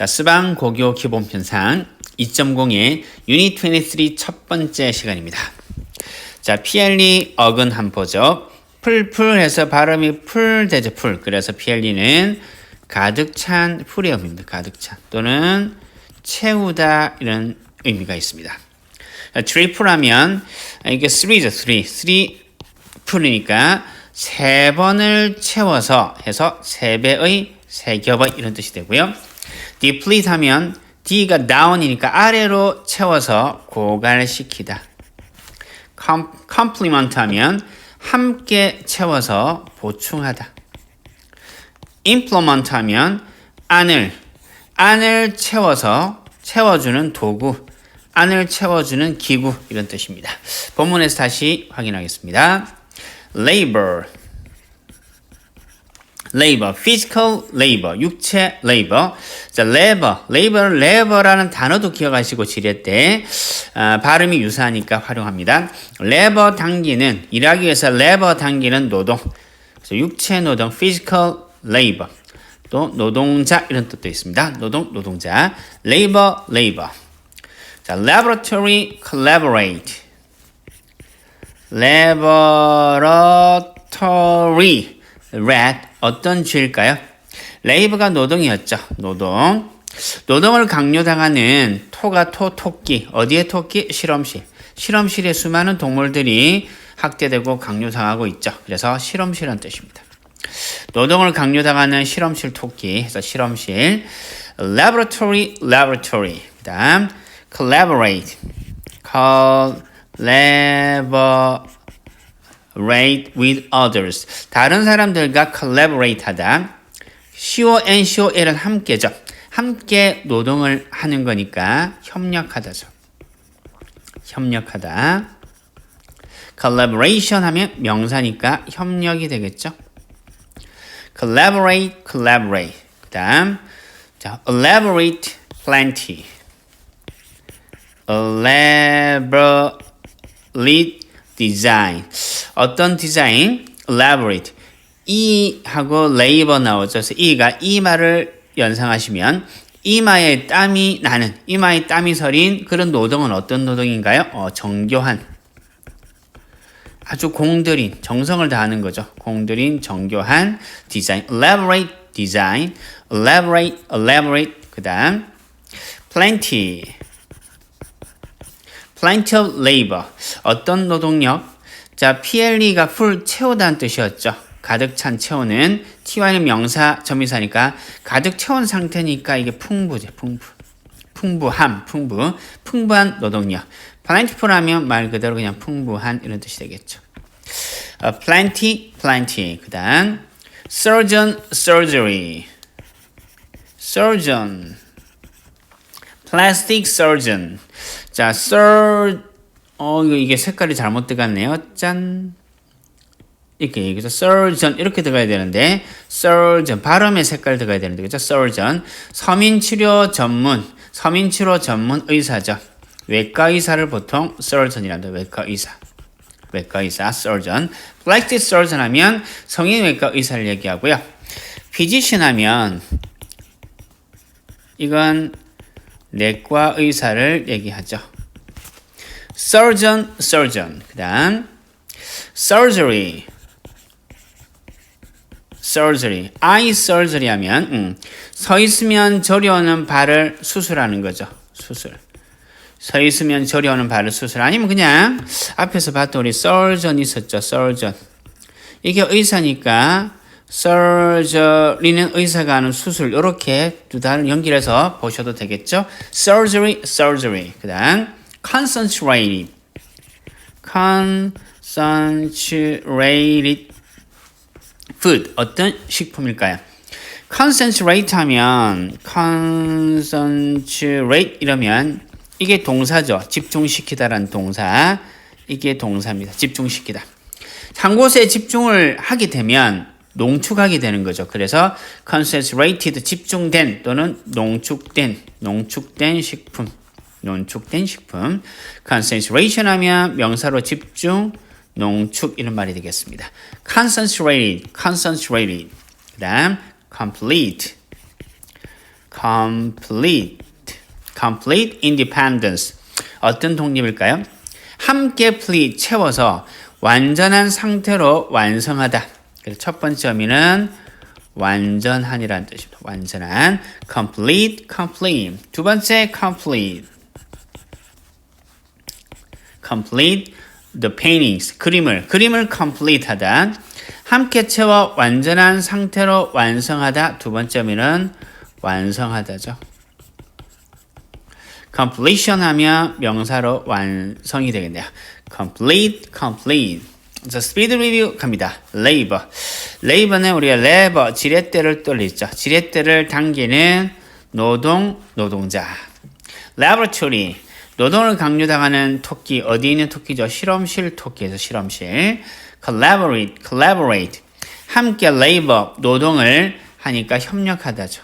자, 스방 고교 기본 편상 2.0의 유닛 23 첫 번째 시간입니다. 자, PLE 어근 한포죠. 풀풀해서 발음이 풀 되죠, 풀. 그래서 PLE는 가득 찬 풀의 의미입니다. 가득 찬. 또는 채우다 이런 의미가 있습니다. 자, 트리플 하면 이게 3죠, 3. 3 풀이니까 세 번을 채워서 해서 세 배의 세 겹의 이런 뜻이 되고요. Deplete 하면 D가 down이니까 아래로 채워서 고갈시키다. com, complement 하면 함께 채워서 보충하다. implement 하면 안을 안을 채워서 채워주는 도구, 안을 채워주는 기구 이런 뜻입니다. 본문에서 다시 확인하겠습니다. labor labor, physical labor, 육체 labor. 자, labor, labor, labor라는 단어도 기억하시고 지뢰 때 아, 발음이 유사하니까 활용합니다. labor 당기는 일하기 위해서 labor 당기는 노동. 그래서 육체 노동, physical labor. 또 노동자 이런 뜻도 있습니다. 노동, 노동자. labor, labor. 자, laboratory, collaborate. laboratory, rat. 어떤 죄일까요? 레이브가 노동이었죠. 노동. 노동을 강요당하는 토가 토, 토끼. 어디에 토끼? 실험실. 실험실에 수많은 동물들이 학대되고 강요당하고 있죠. 그래서 실험실은 뜻입니다. 노동을 강요당하는 실험실 토끼. 그래서 실험실. laboratory, laboratory. 그 다음, collaborate. collaborate. Rate with others. 다른 사람들과 collaborate 하다. CON, COL은 함께죠. 함께 노동을 하는 거니까 협력하다죠. 협력하다. collaboration 하면 명사니까 협력이 되겠죠. collaborate, collaborate. 그 다음, 자, elaborate, plenty. elaborate, design. 어떤 디자인? elaborate. 이 하고 labor 나오죠. 그래서 이가 이 말을 연상하시면 이마에 땀이 나는 이마에 땀이 서린 그런 노동은 어떤 노동인가요? 어, 정교한 아주 공들인 정성을 다하는 거죠. 공들인 정교한 디자인 elaborate design elaborate elaborate 그다음 plenty plenty of labor 어떤 노동력 자, PLE가 풀 채우다는 뜻이었죠. 가득 찬 채우는 TY는 명사 점이사니까 가득 채운 상태니까 이게 풍부죠. 풍부. 풍부함, 풍부. 풍부한 노동력. plentiful 하면 말 그대로 그냥 풍부한 이런 뜻이 되겠죠. 어, plenty, plenty. 그 다음 surgeon, surgery. surgeon. plastic surgeon. 자, sur 어, 이게 색깔이 잘못 들어갔네요. 짠. 이렇게 여기서 surgeon 이렇게 들어가야 되는데 surgeon 발음의 색깔 들어가야 되는데 그죠? surgeon 서민 치료 전문 서민 치료 전문 의사죠. 외과 의사를 보통 surgeon이란다. 외과 의사. 외과 의사 surgeon. plastic surgeon 하면 성인 외과 의사를 얘기하고요. physician 하면 이건 내과 의사를 얘기하죠. Surgeon, surgeon. 그 다음, surgery. surgery. eye surgery 하면, 음, 서 있으면 저리 오는 발을 수술하는 거죠. 수술. 서 있으면 저리 오는 발을 수술. 아니면 그냥 앞에서 봤던 우리 surgeon 있었죠. surgeon. 이게 의사니까 surgery는 의사가 하는 수술. 이렇게 두 단을 연결해서 보셔도 되겠죠. surgery, surgery. 그 다음, concentrated, concentrated food 어떤 식품일까요? concentrate 하면 concentrate 이러면 이게 동사죠. 집중시키다라는 동사. 이게 동사입니다. 집중시키다. 한 곳에 집중을 하게 되면 농축하게 되는 거죠. 그래서 concentrated 집중된 또는 농축된 농축된 식품 농축된 식품. concentration 하면 명사로 집중, 농축 이런 말이 되겠습니다. concentrated, concentrated. 그 다음 complete, complete. complete independence. 어떤 독립일까요? 함께 please 채워서 완전한 상태로 완성하다. 그래서 첫 번째 의미는 완전한이라는 뜻입니다. 완전한 complete, complete. 두 번째 complete. Complete the paintings. 그림을 그림을 complete 하다. 함께 채워 완전한 상태로 완성하다. 두 번째 의미는 완성하다죠. completion 하면 명사로 완성이 되겠네요. complete, complete. 자, 스피드 리뷰 갑니다. labor. labor는 우리가 lever, 지렛대를 돌리죠. 지렛대를 당기는 노동, 노동자. laboratory. 노동을 강요당하는 토끼, 어디 있는 토끼죠? 실험실 토끼에서 실험실. collaborate, collaborate. 함께 labor, 노동을 하니까 협력하다죠.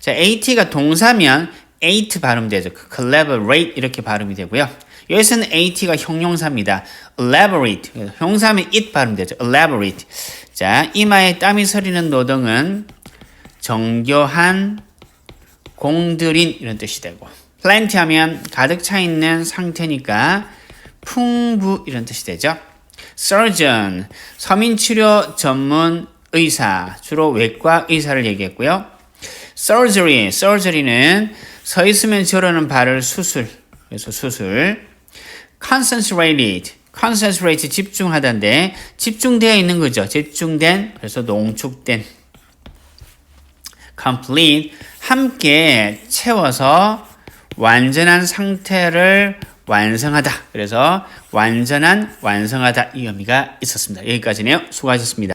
자, at가 동사면 ate 발음되죠. 그 collaborate 이렇게 발음이 되고요. 여기서는 at가 형용사입니다. elaborate. 형사면 it 발음되죠. elaborate. 자, 이마에 땀이 서리는 노동은 정교한 공들인 이런 뜻이 되고 plenty 하면 가득 차 있는 상태니까 풍부 이런 뜻이 되죠. surgeon 서민 치료 전문 의사 주로 외과 의사를 얘기했고요. surgery surgery는 서 있으면 저러는 발을 수술 그래서 수술 concentrated concentrate 집중하다인데 집중되어 있는 거죠. 집중된 그래서 농축된 complete 함께 채워서 완전한 상태를 완성하다. 그래서 완전한 완성하다 이 의미가 있었습니다. 여기까지네요. 수고하셨습니다.